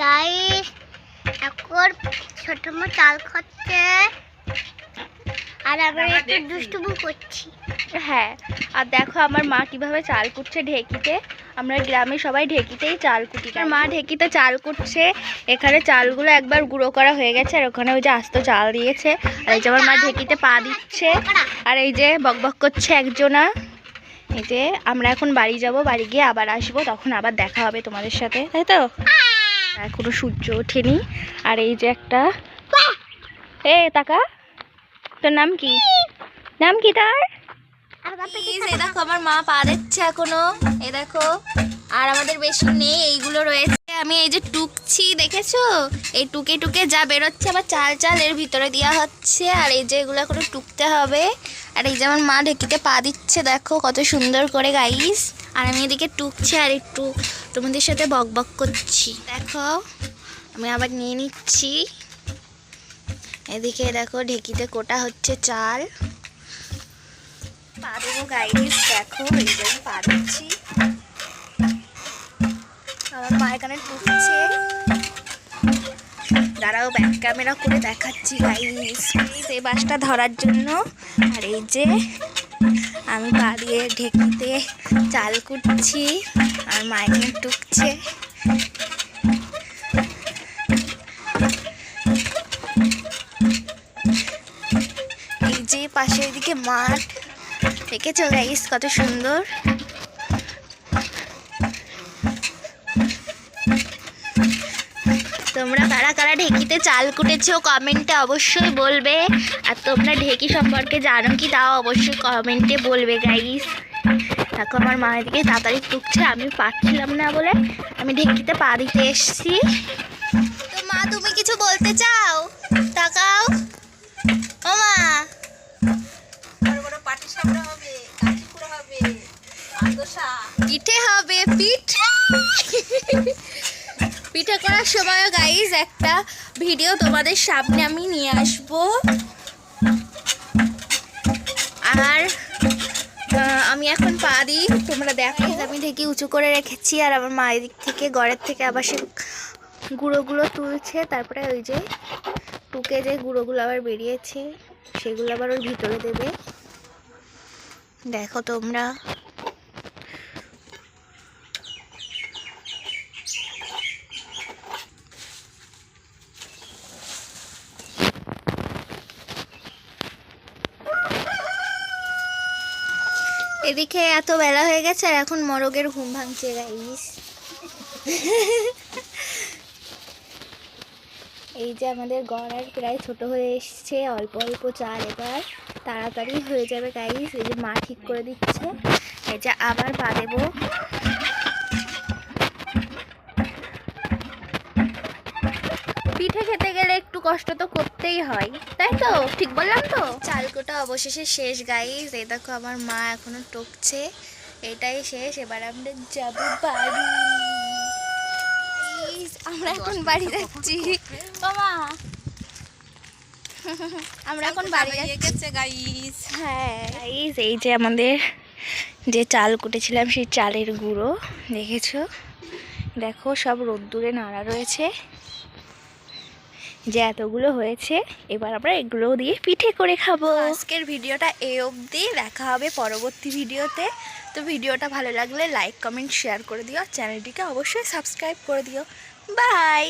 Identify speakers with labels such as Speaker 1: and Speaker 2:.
Speaker 1: Guys এখন ছোট মো চাল খাচ্ছে। আর আমরা একটু দুষ্টুমু করছি।
Speaker 2: হ্যাঁ আর দেখো আমার মা কীভাবে চাল কুটছে ঢেকিতে। আমরা গ্রামে সবাই ঢেকিতেই চাল কুটি। আর মা ঢেকিতে চাল কুটছে। এখানে চালগুলো একবার গুঁড়ো করা হয়ে গেছে। আর ওখানে ওই যে আস্ত চাল দিয়েছে। আর এই যে আমার মা ঢেকিতে পা দিচ্ছে। আর এই যে বকবক করছে একজনা। এই যে আমরা এখন বাড়ি যাব বাড়ি গিয়ে আবার আসব। তখন আবার দেখা হবে তোমাদের সাথে। তাই তো? এখনও সূর্য ওঠেনি। আর এই যে একটা এ টাকা তোর নাম কি? নাম কি তার? দেখো, আমার মা পা দিচ্ছে এখনও। এই দেখো, আর আমাদের বেশি নেই, এইগুলো রয়েছে। আমি এই যে টুকছি, দেখেছ? এই টুকে টুকে যা বেরোচ্ছে, আবার চাল চাল এর ভিতরে দেওয়া হচ্ছে। আর এই যে এগুলো এখনও টুকতে হবে। আর এই যে আমার মা ঢেকিতে পা দিচ্ছে, দেখো কত সুন্দর করে গাইস আর আমি এদিকে টুকছি আর একটু তোমাদের সাথে বক বক করছি। দেখো, আমি আবার নিয়ে নিচ্ছি। এদিকে দেখো ঢেকিতে কোটা হচ্ছে চাল। পা দেবো গাইস দেখো, এই পা দিচ্ছি। আমার মা এখানে টুকছে। দাঁড়াও ব্যাক ক্যামেরা করে দেখাচ্ছি গাইস এই বাসটা ধরার জন্য। আর এই যে আমি পা দিয়ে ঢেকিতে চাল কুটছি, আর মা এখানে টুকছে। এই যে পাশে এদিকে মাঠ। দেখেছ গাইস কত সুন্দর? তোমরা কারা কারা ঢেকিতে চাল কুটেছো কমেন্টে অবশ্যই বলবে। আর তোমরা ঢেকি সম্পর্কে জানো কি তাও অবশ্যই কমেন্টে বলবে গাইস দেখো আমার মা এদিকে তাড়াতাড়ি টুকছে আমি পাচ্ছিলাম না বলে আমি ঢেকিতে পা দিতে এসছি। তো মা তুমি কিছু বলতে চাও? তাকাও। ও মা। পিঠে হবে পিঠ। পিঠে করার সময় গাইজ একটা ভিডিও তোমাদের সামনে আমি নিয়ে আসব। আর আমি এখন পা দিই। তোমরা দেখো। আমি ঢেকে উঁচু করে রেখেছি, আর আমার মায়ের দিক থেকে, ঘরের থেকে আবার সে গুঁড়োগুলো তুলছে। তারপরে ওই যে টুকে যে গুঁড়োগুলো আবার বেরিয়েছে, সেগুলো আবার ওর ভিতরে দেবে। দেখো তোমরা। এদিকে এত বেলা হয়ে গেছে আর এখন মরগের ঘুম ভাঙছে গাইস এই যে আমাদের গড়ার প্রায় ছোট হয়ে এসছে, অল্প অল্প চাল এবার তাড়াতাড়ি হয়ে যাবে গাইস এই যে মা ঠিক করে দিচ্ছে। এই যে আবার পা দেবো। পিঠে খেতে গেলে একটু কষ্ট তো করতেই হয় তাই তো? ঠিক বললাম তো? চালকোটা অবশেষে শেষ গাইস এই দেখো আমার মা এখনও টকছে। এটাই শেষ। এবার আমরা যাব বাড়ি। আমরা এখন বাড়ি যাচ্ছি। মামা আমরা এখন বাড়ি যাচ্ছি।
Speaker 3: গেছে গাইস
Speaker 2: হ্যাঁ। গাইস এই যে আমাদের যে চাল কুটেছিলাম সেই চালের গুঁড়ো দেখেছ? দেখো সব রোদ্দুরে নাড়া রয়েছে। যে এতগুলো হয়েছে, এবার আমরা এগুলো দিয়ে পিঠে করে খাব। আজকের ভিডিওটা এ অবধি, দেখা হবে পরবর্তী ভিডিওতে। তো ভিডিওটা ভালো লাগলে লাইক, কমেন্ট, শেয়ার করে দিও। চ্যানেলটিকে অবশ্যই সাবস্ক্রাইব করে দিও। বাই!